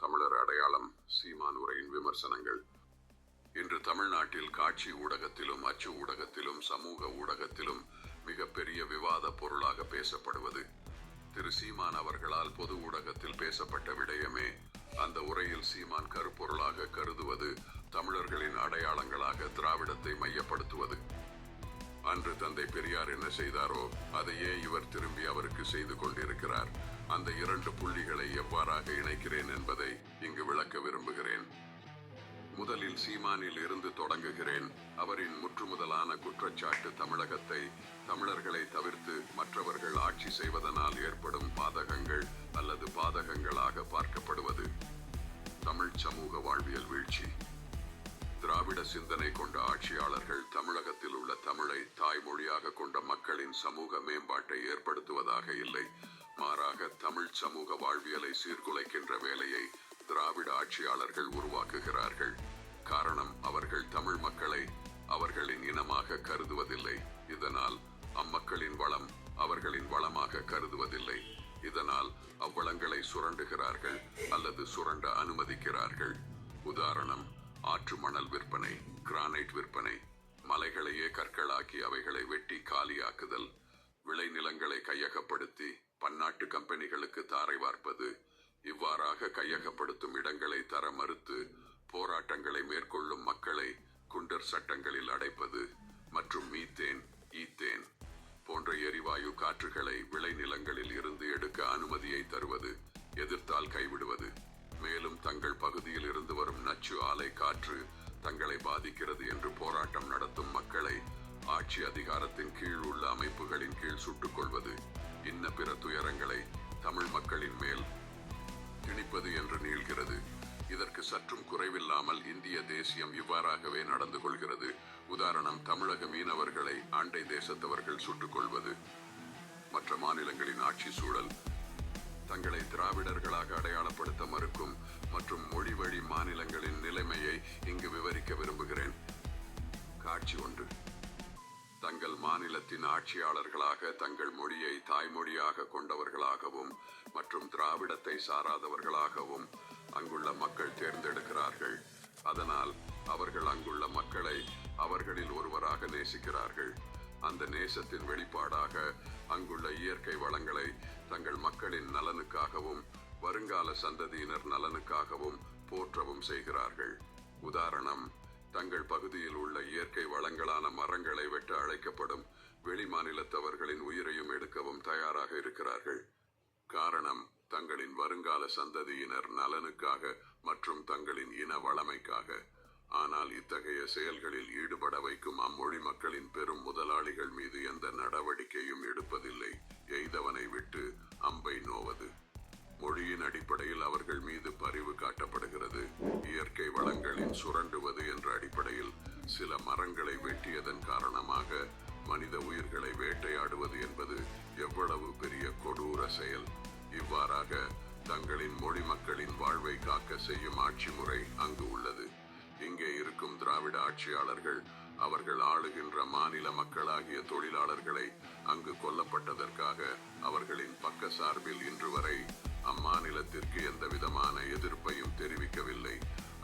தமிழர் அடையாளம் சீமான் உரையின் விமர்சனங்கள். இன்று தமிழ்நாட்டில் காட்சி ஊடகத்திலும் அச்சு ஊடகத்திலும் சமூக ஊடகத்திலும் மிகப்பெரிய விவாத பொருளாக பேசப்படுவது. திரு சீமான் அவர்களால் பொது ஊடகத்தில் பேசப்பட்ட விடயமே அந்த உரையில் சீமான் கருப்பொருளாக கருதுவது தமிழர்களின் அடையாளங்களாக திராவிடத்தை மையப்படுத்துவது. அன்று தந்தை பெரியார் என்ன செய்தாரோ அதையே இவர் திரும்பி அவருக்கு செய்து கொண்டிருக்கிறார். அந்த இரண்டு புள்ளிகளை எவ்வாறாக இணைக்கிறேன் என்பதை இங்கு விளக்க விரும்புகிறேன். முதலில் சீமானில் இருந்து தொடங்குகிறேன். அவரின் முற்றுமுதலான குற்றச்சாட்டு தமிழகத்தை தமிழர்களை தவிர்த்து மற்றவர்கள் ஆட்சி செய்வதனால் ஏற்படும் பாதகங்கள் அல்லது பாதகங்களாக பார்க்கப்படுவது. தமிழ் சமூக வாழ்வியல் வீழ்ச்சி. திராவிட சிந்தனை கொண்ட ஆட்சியாளர்கள் தமிழகத்தில் உள்ள தமிழை தாய்மொழியாக கொண்ட மக்களின் சமூக மேம்பாட்டை ஏற்படுத்துவதாக இல்லை. மாறாக தமிழ் சமூக வாழ்வியலை சீர்குலைக்கின்ற வேலையை திராவிட ஆட்சியாளர்கள் உருவாக்குகிறார்கள். காரணம் அவர்கள் தமிழ் மக்களை அவர்களின் இனமாக கருதுவதில்லை. இதனால் அம்மக்களின் வளம் அவர்களின் வளமாக கருதுவதில்லை. இதனால் அவ்வளங்களை சுரண்டுகிறார்கள் அல்லது சுரண்ட அனுமதிக்கிறார்கள். உதாரணம் ஆற்று மணல் விற்பனை கிரானைட் விற்பனை மலைகளையே கற்களாக்கி அவைகளை வெட்டி காலியாக்குதல் விளைநிலங்களை கையகப்படுத்தி பன்னாட்டு கம்பெனிகளுக்கு தாரை வார்ப்பது இவ்வாறாக கையகப்படுத்தும் இடங்களை தர மறுத்து போராட்டங்களை மேற்கொள்ளும் மக்களை குண்டர் சட்டங்களில் அடைப்பது மற்றும் மீத்தேன் ஈத்தேன் போன்ற எரிவாயு காற்றுகளை விளைநிலங்களில் இருந்து எடுக்க அனுமதியை தருவது எதிர்த்தால் கைவிடுவது. மேலும் தங்கள் பகுதியில் இருந்து வரும் நச்சு ஆலை காற்று தங்களை பாதிக்கிறது என்று போராட்டம் நடத்தும் மக்களை ஆட்சி அதிகாரத்தின் கீழ் உள்ள அமைப்புகளின் கீழ் சுட்டுக் கொள்வது. இன்ன பிற துயரங்களை தமிழ் மக்களின் மேல் திணிப்பது என்று நீள்கிறது. இதற்கு சற்றும் குறைவில்லாமல் இந்திய தேசியம் இவ்வாறாகவே நடந்து கொள்கிறது. உதாரணம் தமிழக மீனவர்களை ஆண்டை தேசத்தவர்கள் சுட்டுக் கொள்வது. மற்ற மாநிலங்களின் ஆட்சி சூழல் தங்களை திராவிடர்களாக அடையாளப்படுத்த மறுக்கும் மற்றும் மொழி வழி மாநிலங்களின் நிலைமையை இங்கு விவரிக்க விரும்புகிறேன். காட்சி ஒன்று. தங்கள் மாநிலத்தின் ஆட்சியாளர்களாக தங்கள் மொழியை தாய்மொழியாக கொண்டவர்களாகவும் மற்றும் திராவிடத்தை சாராதவர்களாகவும் அங்குள்ள மக்கள் தேர்ந்தெடுக்கிறார்கள். அதனால் அவர்கள் அங்குள்ள மக்களை அவர்களில் ஒருவராக நேசிக்கிறார்கள். அந்த நேசத்தின் வெளிப்பாடாக அங்குள்ள இயற்கை வளங்களை தங்கள் மக்களின் நலனுக்காகவும் வருங்கால சந்ததியினர் நலனுக்காகவும் போற்றவும் செய்கிறார்கள். உதாரணம் தங்கள் பகுதியில் உள்ள இயற்கை வளங்களான மரங்களை வெட்ட அழைக்கப்படும் வெளி மாநிலத்தவர்களின் உயிரையும் எடுக்கவும் தயாராக இருக்கிறார்கள். காரணம் தங்களின் வருங்கால சந்ததியினர் நலனுக்காக மற்றும் தங்களின் இன வளமைக்காக. ஆனால் இத்தகைய செயல்களில் ஈடுபட வைக்கும் அம்மொழி மக்களின் பெரும் முதலாளிகள் மீது எந்த நடவடிக்கையும் எடுப்பதில்லை. எய்தவனை விட்டு அம்பை நோவது. மொழியின் அடிப்படையில் அவர்கள் மீது பரிவு காட்டப்படுகிறது. இயற்கை வளங்களின் சுரண்டுவது அடிப்படையில் சில மரங்களை வெட்டியதன் காரணமாக மனித உயிர்களை வேட்டையாடுவது என்பது எவ்வளவு பெரிய கொடூர செயல். இவ்வாறாக தங்களின் மொழி மக்களின் வாழ்வை காக்க செய்யும் ஆட்சி முறை அங்கு உள்ளது. இங்கே இருக்கும் திராவிட ஆட்சியாளர்கள் அவர்கள் ஆளுகின்ற மாநில மக்களாகிய தொழிலாளர்களை அங்கு கொல்லப்பட்டதற்காக அவர்களின் பக்க சார்பில் இன்று வரை அம்மாநிலத்திற்கு எந்த விதமான எதிர்ப்பையும் தெரிவிக்கவில்லை.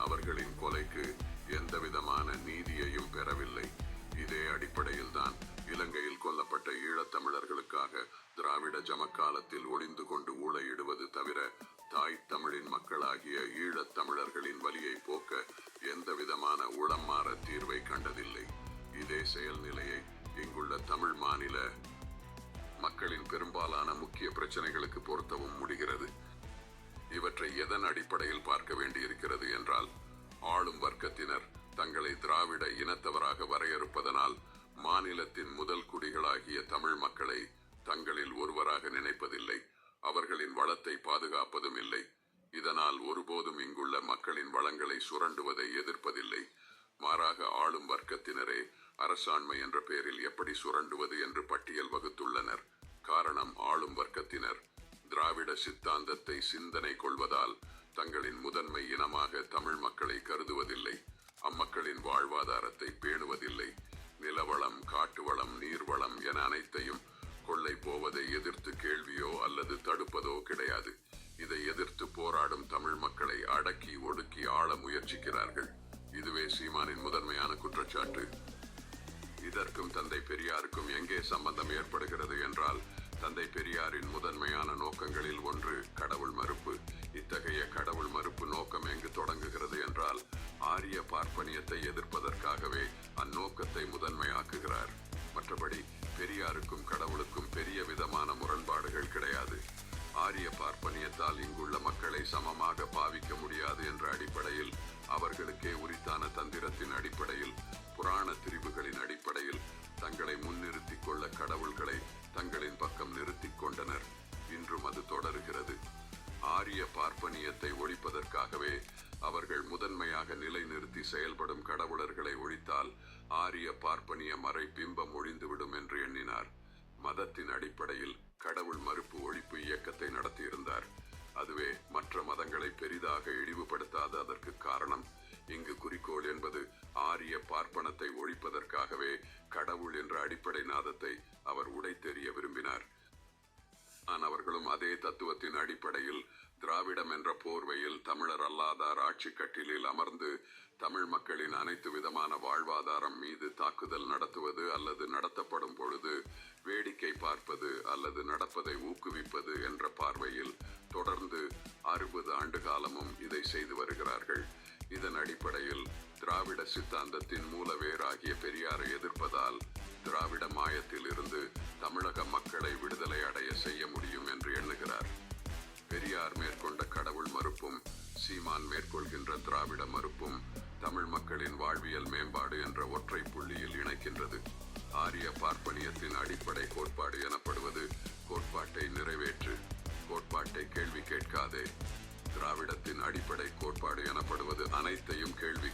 அவர்களின் கொலைக்கு எந்தவிதமான நீதியையும் பெறவில்லை. இதே அடிப்படையில் தான் இலங்கையில் கொல்லப்பட்ட ஈழத்தமிழர்களுக்காக திராவிட ஜமக்காலத்தில் ஒளிந்து கொண்டு ஊழையிடுவது தவிர தாய் தமிழின் மக்களாகிய ஈழத் தமிழர்களின் வலியை போக்க எந்தவிதமான உளம்மாற மாற தீர்வை கண்டதில்லை. இதே செயல்நிலையை இங்குள்ள தமிழ் மாநில மக்களின் பெரும்பாலான முக்கிய பிரச்சனைகளுக்கு பொருத்தவும் முடிகிறது. இவற்றை எதன் அடிப்படையில் பார்க்க வேண்டியிருக்கிறது என்றால் இயக்கத்தினர் தங்களை திராவிட இனத்தவராக வரையறுப்பதனால் மாநிலத்தின் முதல் குடிகளாகிய தமிழ் மக்களை தங்களில் ஒருவராக நினைப்பதில்லை. அவர்களின் வளத்தை பாதுகாப்பதும் இல்லை. இதனால் ஒருபோதும் இங்குள்ள மக்களின் வளங்களை சுரண்டுவதை எதிர்ப்பதில்லை. மாறாக ஆளும் வர்க்கத்தினரே அரசாண்மை என்ற பெயரில் எப்படி சுரண்டுவது என்று பட்டியல் வகுத்துள்ளனர். காரணம் ஆளும் வர்க்கத்தினர். திராவிட சித்தாந்தத்தை சிந்தனை கொள்வதால் தமிழ் மக்களை கருதுவதில்லை. அம்மக்களின் வாழ்வாதாரத்தை பேணுவதில்லை. நிலவளம் காட்டுவளம் நீர்வளம் என அனைத்தையும் கொள்ளை போவதை எதிர்த்து கேள்வியோ அல்லது தடுப்பதோ கிடையாது. இதை எதிர்த்து போராடும் தமிழ் மக்களை அடக்கி ஒடுக்கி ஆள முயற்சிக்கிறார்கள். இதுவே சீமானின் முதன்மையான குற்றச்சாட்டு. இதற்கும் தந்தை பெரியாருக்கும் எங்கே சம்பந்தம் ஏற்படுகிறது என்றால் தந்தை பெரியாரின் முதன்மையான நோக்கங்களில் ஒன்று ஆரிய பார்ப்பனியத்தால் இங்குள்ள மக்களை சமமாக பாவிக்க முடியாது என்ற அடிப்படையில் அவர்களுக்கே உரித்தான தந்திரத்தின் அடிப்படையில் புராண திரிவுகளின் அடிப்படையில் தங்களை முன்னிறுத்திக் கொள்ள கடவுள்களை தங்களின் பக்கம் நிறுத்திக் கொண்டனர். இன்றும் அது தொடருகிறது. ஆரிய பார்ப்பனியத்தை ஒழிப்பதற்காகவே அவர்கள் முதன்மையாக நிலைநிறுத்தி செயல்படும் கடவுளர்களை ஒழித்தால் ஆரிய பார்ப்பனிய மறை பிம்பம் ஒழிந்துவிடும் என்று எண்ணினார். மதத்தின் அடிப்படையில் கடவுள் மறுப்பு ஒழிப்பு இயக்கத்தை நடத்தியிருந்தார். அதுவே மற்ற மதங்களை பெரிதாக இழிவுபடுத்தாத அதற்கு காரணம் இங்கு குறிக்கோள் என்பது ஆரிய பார்ப்பனத்தை ஒழிப்பதற்காகவே கடவுள் என்ற அடிப்படை நாதத்தை அவர் உடைத்தெறிய விரும்பினார். நான் அவர்களும் அதே தத்துவத்தின் அடிப்படையில் திராவிடம் என்ற போர்வையில் தமிழர் அல்லாதார் ஆட்சி கட்டிலில் அமர்ந்து தமிழ் மக்களின் அனைத்து விதமான வாழ்வாதாரம் மீது தாக்குதல் நடத்துவது அல்லது நடத்தப்படும் பொழுது வேடிக்கை பார்ப்பது அல்லது நடப்பதை ஊக்குவிப்பது என்ற பார்வையில் தொடர்ந்து அறுபது ஆண்டு காலமும் இதை செய்து வருகிறார்கள். இதன் அடிப்படையில் திராவிட சித்தாந்தத்தின் மூலவேராகிய கோட்பாடு என்ற ஒற்றை புள்ளியில் இணைக்கின்றது. ஆரிய பார்ப்பனியத்தின் அடிப்படை கோட்பாடு எனப்படுவது கோட்பாட்டை நிறைவேற்று கோட்பாட்டை கேள்வி கேட்காதே. திராவிடத்தின் அடிப்படை கோட்பாடு எனப்படுவது அனைத்தையும் கேள்வி